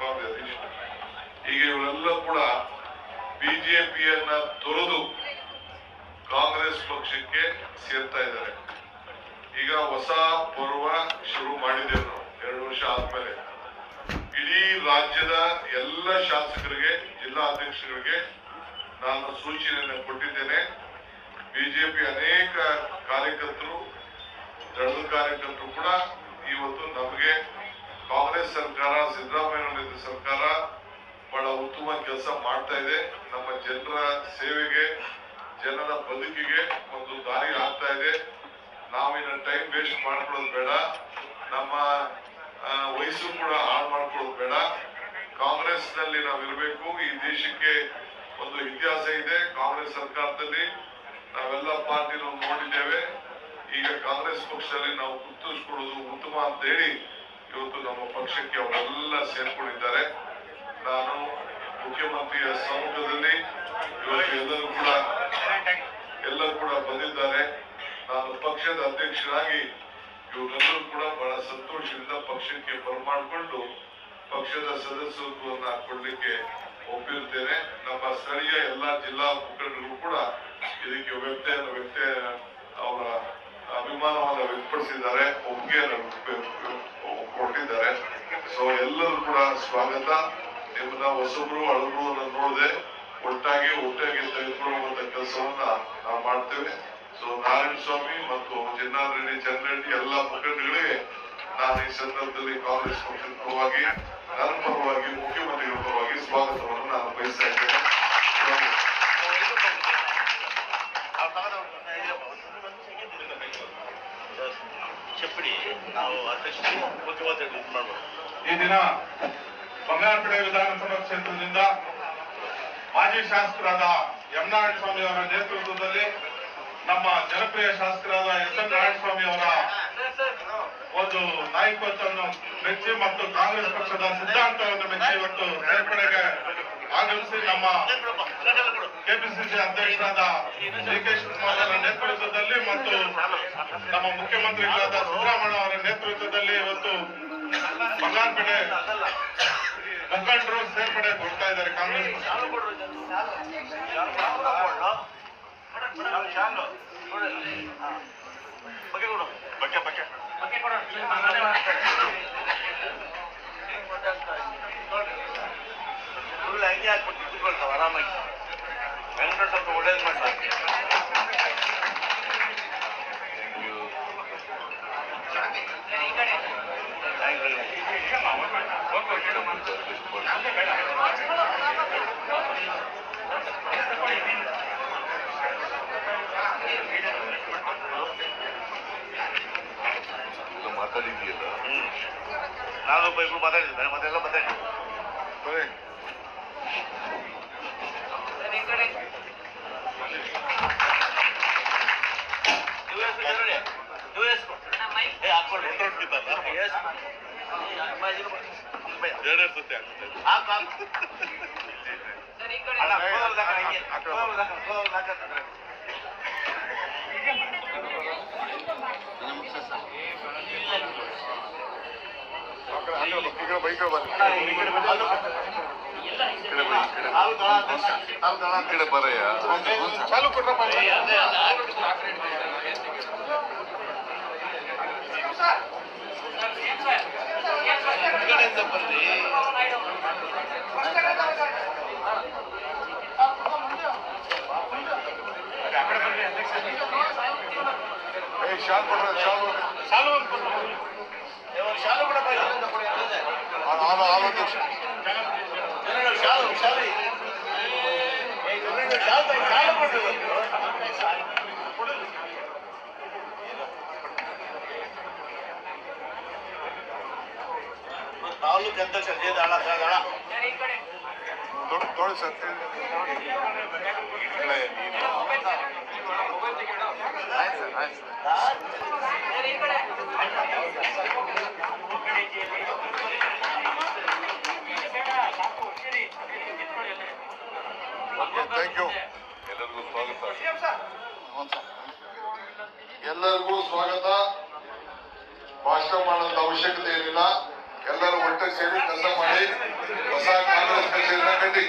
ವೆಂಕಟ ವೆಂಕಟಪ್ಪ ಈಗ ಇವರೆಲ್ಲ ಕೂಡ ಬಿಜೆಪಿಯನ್ನ ತೊರೆದು ಕಾಂಗ್ರೆಸ್ ಪಕ್ಷಕ್ಕೆ ಸೇರ್ತಾ ಇದ್ದಾರೆ. ಈಗ ಹೊಸ ಪರ್ವ ಶುರು ಮಾಡಿದ್ದೇವೆ ನಾವು. ಎರಡು ವರ್ಷ ಆದ್ಮೇಲೆ. ಇಡೀ ರಾಜ್ಯದ ಎಲ್ಲ ಶಾಸಕರಿಗೆ, ಜಿಲ್ಲಾ ಅಧ್ಯಕ್ಷರಿಗೆ ನಾನು ಸೂಚನೆಯನ್ನು ಕೊಟ್ಟಿದ್ದೇನೆ. ಬಿಜೆಪಿ ಅನೇಕ ಕಾರ್ಯಕರ್ತರು, ದಳದ ಕಾರ್ಯಕರ್ತರು ಕೂಡ ಇವತ್ತು ನಮಗೆ ಕಾಂಗ್ರೆಸ್ ಸರ್ಕಾರ ಸಿದ್ದರಾಮಯ್ಯ ಕೆಲಸ ಮಾಡ್ತಾ ಇದೆ. ನಮ್ಮ ಜನರ ಸೇವೆಗೆ, ಜನರ ಬದುಕಿಗೆ ಒಂದು ದಾರಿ ಆಗ್ತಾ ಇದೆ. ನಾವಿನ ಟೈಮ್ ವೇಸ್ಟ್ ಮಾಡ್ಕೊಳ್ಳೋದು ಬೇಡ. ನಮ್ಮ ವಯಸ್ಸು ಕೂಡ ಹಾಳು ಮಾಡ್ಕೊಳ್ಳೋದು ಬೇಡ. ಕಾಂಗ್ರೆಸ್ನಲ್ಲಿ ನಾವು ಇರಬೇಕು ಈ ದೇಶಕ್ಕೆ ಒಂದು ಇತಿಹಾಸ ಇದೆ. ಕಾಂಗ್ರೆಸ್ ಸರ್ಕಾರದಲ್ಲಿ ನಾವೆಲ್ಲ ಪಾರ್ಟಿ ನೋಡಿದ್ದೇವೆ. ಈಗ ಕಾಂಗ್ರೆಸ್ ಪಕ್ಷದಲ್ಲಿ ನಾವು ಗುರ್ತಿಸ್ಕೊಳ್ಳೋದು ಉತ್ತಮ ಅಂತ ಹೇಳಿ ಇವತ್ತು ನಮ್ಮ ಪಕ್ಷಕ್ಕೆ ಅವರೆಲ್ಲ ಸೇರ್ಕೊಂಡಿದ್ದಾರೆ. ನಾನು ಮುಖ್ಯಮಂತ್ರಿಯ ಸಮ್ಮುಖದಲ್ಲಿ ಇವತ್ತು ಎಲ್ಲರೂ ಕೂಡ ಎಲ್ಲರೂ ಕೂಡ ಬಂದಿದ್ದಾರೆ ನಾನು ಪಕ್ಷದ ಅಧ್ಯಕ್ಷರಾಗಿ ಇವರೆಲ್ಲರೂ ಕೂಡ ಬಹಳ ಸಂತೋಷದಿಂದ ಪಕ್ಷಕ್ಕೆ ಬರಮಾಡಿಕೊಂಡು ಪಕ್ಷದ ಸದಸ್ಯತ್ವವನ್ನು ಕೊಡಲಿಕ್ಕೆ ಒಪ್ಪಿರ್ತೇನೆ ನಮ್ಮ ಸ್ಥಳೀಯ ಎಲ್ಲಾ ಜಿಲ್ಲಾ ಮುಖಂಡರು ಕೂಡ ಇದಕ್ಕೆ ವ್ಯಕ್ತ ವ್ಯಕ್ತ ಅವರ ಅಭಿಮಾನವನ್ನು ವ್ಯಕ್ತಪಡಿಸಿದ್ದಾರೆ ಒಪ್ಪಿಗೆಯನ್ನು ಕೊಟ್ಟಿದ್ದಾರೆ ಸೊ ಎಲ್ಲರೂ ಕೂಡ ಸ್ವಾಗತ ನಿಮ್ಮನ್ನ ಹೊಸಬ್ರು ಹಳಬ್ರು ನೋಡದೆ ಒಟ್ಟಾಗಿ ಒಟ್ಟಾಗಿ ತೆಗೆದುಕೊಳ್ಳುವಂತ ಕೆಲಸವನ್ನ ನಾವು ಮಾಡ್ತೇವೆ. ಸೊ ನಾರಾಯಣ ಸ್ವಾಮಿ ಮತ್ತು ಜಿನ್ನಾನ್ ಚಂದ್ರೆಡ್ಡಿ ಎಲ್ಲಾ ಮುಖಂಡಗಳಿಗೆ ನಾನು ಈ ಸಂದರ್ಭದಲ್ಲಿ ಕಾಂಗ್ರೆಸ್ ಪಕ್ಷದ ಪರವಾಗಿ ನನ್ನ ಪರವಾಗಿ ಮುಖ್ಯಮಂತ್ರಿಗಳ ಪರವಾಗಿ ಸ್ವಾಗತವನ್ನು ನಾನು ಬಯಸ್ತಾ ಇದ್ದೇನೆ. ಈ ದಿನ ಬಂಗಾರಪೇಟೆ ವಿಧಾನಸಭಾ ಕ್ಷೇತ್ರದಿಂದ ಮಾಜಿ ಶಾಸಕರಾದ ಎಂ ನಾರಾಯಣ ಸ್ವಾಮಿ ಅವರ ನೇತೃತ್ವದಲ್ಲಿ ನಮ್ಮ ಜನಪ್ರಿಯ ಶಾಸಕರಾದ ಎಸ್ ಎನ್ ನಾರಾಯಣ ಸ್ವಾಮಿ ಅವರ ಒಂದು ನಾಯಕತ್ವವನ್ನು ಮೆಚ್ಚಿ ಮತ್ತು ಕಾಂಗ್ರೆಸ್ ಪಕ್ಷದ ಸಿದ್ಧಾಂತವನ್ನು ಮೆಚ್ಚಿ ಇವತ್ತು ಸೇರ್ಪಡೆಗೆ ಆಗಮಿಸಿ ನಮ್ಮ ಕೆಪಿಸಿಸಿ ಅಧ್ಯಕ್ಷರಾದ ಡಿ ಕೆ ಶಿವಕುಮಾರ್ ಅವರ ನೇತೃತ್ವದಲ್ಲಿ ಮತ್ತು ನಮ್ಮ ಮುಖ್ಯಮಂತ್ರಿಗಳಾದ ಸಿದ್ದರಾಮಯ್ಯ ಅವರ ನೇತೃತ್ವದಲ್ಲಿ ಇವತ್ತು ಬಂಗಾರಪೇಟೆ ಮುಖಂಡರು ಸೇರ್ಪಡೆ ಕೊಡ್ತಾ ಇದ್ದಾರೆ ಕಾಂಗ್ರೆಸ್ ಹಂಗೆ ಹಾಕ್ಬಿಟ್ಟು ಕೂತ್ಕೊಳ್ತಾವ ಆರಾಮಾಗಿ. ವೆಂಕಟ ಸ್ವಲ್ಪ ಒಳ್ಳೇದು ಮಾಡ್ತಾರೆ. ಮಾತಾಡಿದೆಯಲ್ಲ ನಾನೊಬ್ಬ ಇಬ್ರು ಮಾತಾಡಿದ್ದಾರೆ ಮತ್ತೆಲ್ಲ ಮಾತಾಡಿ ಬರೀ ನೀವು ಎಷ್ಟು ಕೋಲಲ್ಲಿ ಹಾಕೋಣ. ಈಗ ಬೈಕ್ ಕಡೆ ಬರಯ್ಯ ಚಾಲು ಕೊಟ್ರಪ್ಪ ಶಾಲ್ ಶಾಲ್. ಶಾಲು ಶಾಲು ಶಾಲು ಏ, ಜನರು ಶಾಲು ತಗೊಂಡು ಶಾಲು ಕೊಡ್ರಿ. ತಾಲೂಕು ಅಧ್ಯಕ್ಷ ಸಂಜೆ ದಾಳ ದಾಳ ದೊಡ್ಡ ಸರ್ ಆಯ್ತು ಸರ್ ಆಯ್ತು ಸರ್. ಥ್ಯಾಂಕ್ ಯು ಎಲ್ಲರಿಗೂ ಸ್ವಾಗತ. ಎಲ್ಲರಿಗೂ ಸ್ವಾಗತ. ಭಾಷಣ ಮಾಡೋದ ಅವಶ್ಯಕತೆ ಏನಿಲ್ಲ. ಎಲ್ಲರೂ ಒಟ್ಟಿಗೆ ಸೇರಿ ಕೆಲಸ ಮಾಡಿ ಹೊಸ ಕಾಂಗ್ರೆಸ್ ಕಚೇರಿನ ಕಟ್ಟಿ.